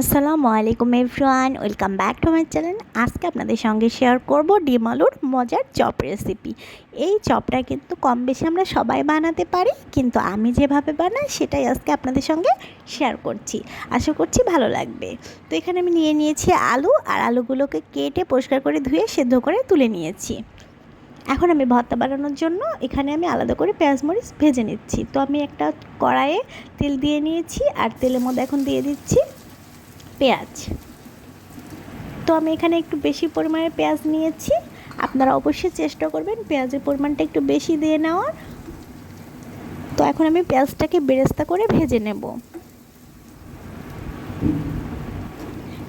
আসসালামু আলাইকুম everyone, welcome back to my channel. আজকে আপনাদের সঙ্গে শেয়ার করব ডিম আলুর মজার চপ রেসিপি। এই চপটা কিন্তু কম বেশি আমরা সবাই বানাতে পারি, কিন্তু আমি যেভাবে বানাই সেটাই আজকে আপনাদের সঙ্গে শেয়ার করছি। আশা করছি ভালো লাগবে। তো এখানে আমি নিয়ে নিয়েছি আলু, আর আলুগুলোকে কেটে পরিষ্কার করে ধুয়ে সেদ্ধ করে তুলে নিয়েছি। এখন আমি ভর্তা বানানোর জন্য এখানে আমি আলাদা করে পেঁয়াজ মরিচ ভেজে নিচ্ছি। তো আমি একটা কড়াইয়ে তেল দিয়ে নিয়েছি, আর তেলের মধ্যে এখন দিয়ে দিচ্ছি পেঁয়াজ। তো আমি এখানে একটু বেশি পরিমাণে পেঁয়াজ নিয়েছি। আপনারা অবশ্যই চেষ্টা করবেন পেঁয়াজের পরিমাণটা একটু বেশি দিয়ে নেওয়ার। তো এখন আমি পেঁয়াজটাকে বেরেস্তা করে ভেজে নেব।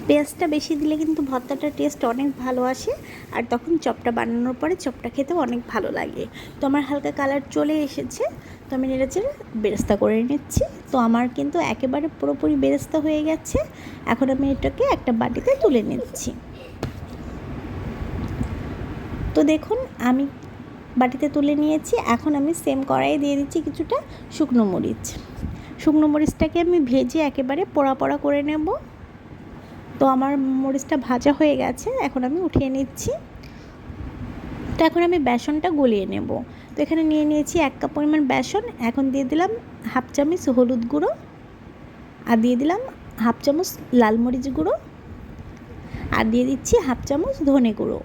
পেঁয়াজটা বেশি দিলে কিন্তু ভর্তাটার টেস্ট অনেক ভালো আসে আর তখন চপটা বানানোর পরে চপটা খেতেও অনেক ভালো লাগে। তো আমার হালকা কালার চলে এসেছে। তো আমি নেড়েচেড়ে বেরেস্তা করে নিচ্ছি তো আমার কিন্তু একেবারে পুরোপুরি বেরেস্তা হয়ে গেছে। এখন আমি এটাকে একটা বাটিতে তুলে নিচ্ছি। তো দেখুন, আমি বাটিতে তুলে নিয়েছি। এখন আমি সেম কড়াইয়ে দিয়ে দিচ্ছি কিছুটা শুকনো মরিচ। শুকনো মরিচটাকে আমি ভেজে একেবারে পোড়া পোড়া করে নেব। তো আমার মরিচটা ভাজা হয়ে গেছে। এখন আমি উঠিয়ে নিচ্ছি। তো এখন আমি বেসনটা গলিয়ে নেব। তো এখানে নিয়ে নিয়েছি এক কাপ পরিমাণ বেসন। এখন দিয়ে দিলাম হাফ চামচ হলুদ গুঁড়ো আর দিয়ে দিলাম হাফ চামচ লাল মরিচ গুঁড়ো আর দিয়ে দিচ্ছি হাফ চামচ ধনে গুঁড়ো।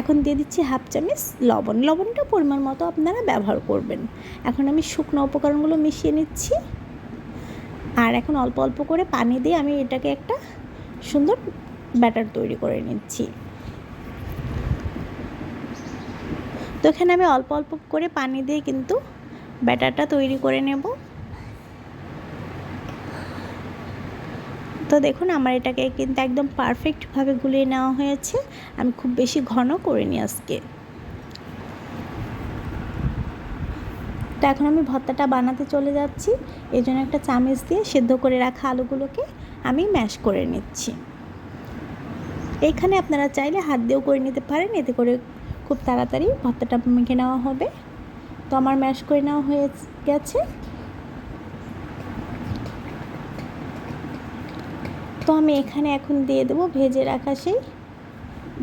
এখন দিয়ে দিচ্ছি হাফ চামচ লবণ। লবণটা পরিমাণ মতো আপনারা ব্যবহার করবেন। এখন আমি শুকনো উপকরণগুলো মিশিয়ে নিচ্ছি। আর এখন অল্প অল্প করে পানি দিয়ে আমি এটাকে একটা সুন্দর ব্যাটার তৈরি করে নিচ্ছি। তো এখানে আমি অল্প অল্প করে পানি দিয়ে কিন্তু ব্যাটারটা তৈরি করে নেব। তো দেখুন, আমার এটাকে কিন্তু একদম পারফেক্টভাবে গুলিয়ে নেওয়া হয়েছে। আমি খুব বেশি ঘন করিনি আজকে। তো এখন আমি ভর্তাটা বানাতে চলে যাচ্ছি। এই জন্য একটা চামচ দিয়ে সেদ্ধ করে রাখা আলুগুলোকে আমি ম্যাশ করে নিচ্ছি। এখানে আপনারা চাইলে হাত দিয়েও করে নিতে পারেন, এতে করে খুব তাড়াতাড়ি ভর্তাটা মেখে নেওয়া হবে। তো আমার ম্যাশ করে নেওয়া হয়ে গেছে। তো আমি এখানে এখন দিয়ে দেবো ভেজে রাখা সেই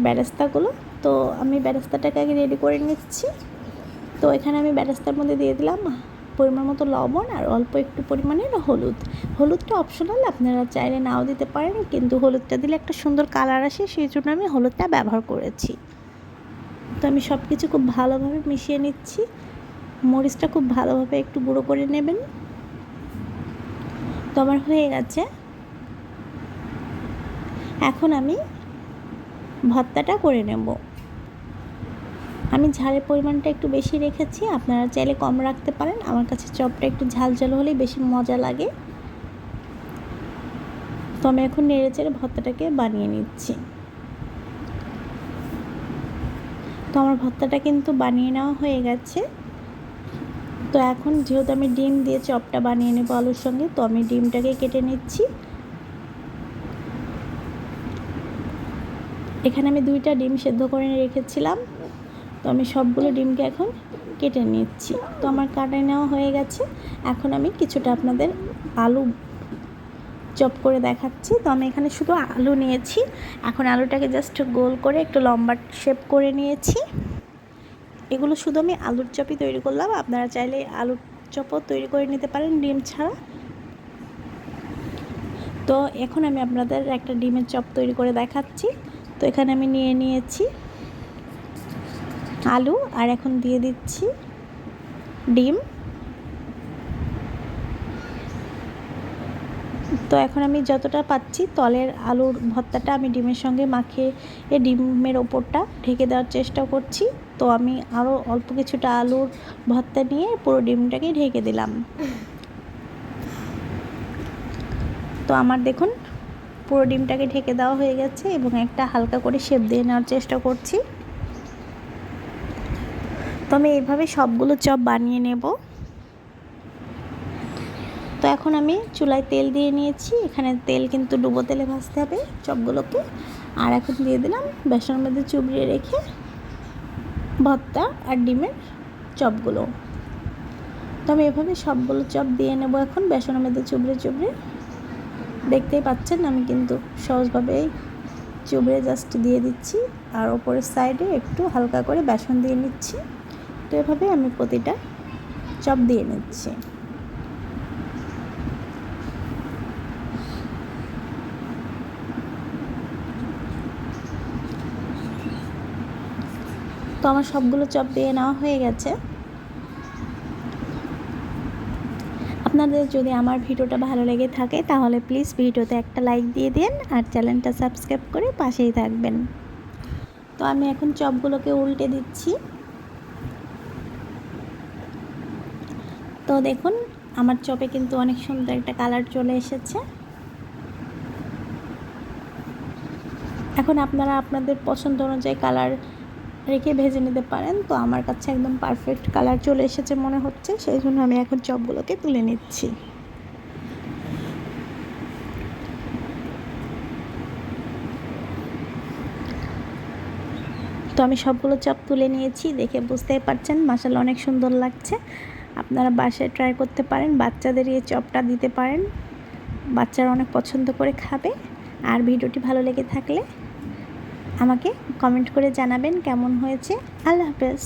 ব্যারেস্তাগুলো। তো আমি ব্যারেস্তাটাকে আগে রেডি করে নিচ্ছি। তো এখানে আমি ব্যারেস্তার মধ্যে দিয়ে দিলাম পরিমাণ মতো লবণ আর অল্প একটু পরিমাণের হলুদ। হলুদটা অপশনাল আপনারা চাইলে নাও দিতে পারেন, কিন্তু হলুদটা দিলে একটা সুন্দর কালার আসে, সেই জন্য আমি হলুদটা ব্যবহার করেছি। তো আমি সব কিছু খুব ভালোভাবে মিশিয়ে নিচ্ছি। মরিচটা খুব ভালোভাবে একটু গুঁড়ো করে নেবেন। তো আমার হয়ে গেছে। এখন আমি ভর্তাটা করে নেব। আমি ঝালের পরিমাণটা একটু বেশি রেখেছি। আপনারা চাইলে কম রাখতে পারেন। আমার কাছে চপটা একটু ঝাল ঝাল হলেই বেশি মজা লাগে। তো আমি এখন নেড়ে চেড়ে ভর্তাটাকে বানিয়ে নিচ্ছি তো আমার ভর্তাটা কিন্তু বানিয়ে নেওয়া হয়ে গেছে। তো এখন যেহেতু আমি ডিম দিয়ে চপটা বানিয়ে নেব আলুর সঙ্গে, তো আমি ডিমটাকে কেটে নিচ্ছি। এখানে আমি দুইটা ডিম সেদ্ধ করে রেখেছিলাম। তো আমি সবগুলো ডিমকে এখন কেটে নিচ্ছি। তো আমার কাটাই নেওয়া হয়ে গেছে। এখন আমি কিছুটা আপনাদের আলু চপ করে দেখাচ্ছি। তো আমি এখানে শুধু আলু নিয়েছি। এখন আলুটাকে জাস্ট গোল করে একটু লম্বা শেপ করে নিয়েছি। এগুলো শুধু আমি আলুর চপই তৈরি করলাম। আপনারা চাইলে আলুর চপও তৈরি করে নিতে পারেন ডিম ছাড়া। তো এখন আমি আপনাদের একটা ডিমের চপ তৈরি করে দেখাচ্ছি। তো এখানে আমি নিয়ে নিয়েছি আলু আর এখন দিয়ে দিচ্ছি ডিম। তো এখন আমি যতটা পাচ্ছি তলের আলুর ভর্তাটা আমি ডিমের সঙ্গে মাখিয়ে ডিমের ওপরটা ঢেকে দেওয়ার চেষ্টা করছি। তো আমি আরও অল্প কিছুটা আলুর ভর্তা নিয়ে পুরো ডিমটাকে ঢেকে দিলাম। তো আমার দেখুন পুরো ডিমটাকে ঢেকে দেওয়া হয়ে গেছে এবং একটা হালকা করে শেপ দিয়ে নেওয়ার চেষ্টা করছি। তো আমি এইভাবে সবগুলো চপ বানিয়ে নেব। তো এখন আমি চুলায় তেল দিয়ে নিয়েছি। এখানে তেল কিন্তু ডুবো তেলে ভাজতে হবে চপগুলোকে। আর এখন দিয়ে দিলাম বেসনের মধ্যে চুবড়িয়ে রেখে ভর্তা আর ডিমের চপগুলো। তো আমি এভাবে সবগুলো চপ দিয়ে নেব এখন বেসনের মধ্যে চুবড়ে চুবড়ে। দেখতেই পাচ্ছেন আমি কিন্তু সহজভাবেই চুবড়ে জাস্ট দিয়ে দিচ্ছি। আর ওপরের সাইডে একটু হালকা করে বেসন দিয়ে নিচ্ছি। তো এভাবে আমি প্রতিটা চপ দিয়ে নিচ্ছি। তো আমার সবগুলো চপ দিয়ে নেওয়া হয়ে গেছে। আপনাদের যদি আমার ভিডিওটা ভালো লেগে থাকে, তাহলে প্লিজ ভিডিওতে একটা লাইক দিয়ে দিন আর চ্যানেলটা সাবস্ক্রাইব করে পাশেই থাকবেন। তো আমি এখন চপগুলোকে উল্টে দিচ্ছি। তো দেখুন, আমার চপে কিন্তু অনেক সুন্দর একটা কালার চলে এসেছে। এখন আপনারা আপনাদের পছন্দ অনুযায়ী কালার রেখে ভেজে নিতে পারেন। তো আমার কাছে একদম পারফেক্ট কালার চলে এসেছে মনে হচ্ছে। সেই জন্য আমি এখন চপগুলোকে তুলে নিচ্ছি। তো আমি সবগুলো চপ তুলে নিয়েছি। দেখে বুঝতেই পারছেন মশালা অনেক সুন্দর লাগছে। আপনারা বাসায় ট্রাই করতে পারেন, বাচ্চাদের এই চপটা দিতে পারেন। বাচ্চারা অনেক পছন্দ করে খাবে। আর ভিডিওটি ভালো লেগে থাকলে আমাকে কমেন্ট করে জানাবেন কেমন হয়েছে। আল্লাহ হাফেজ।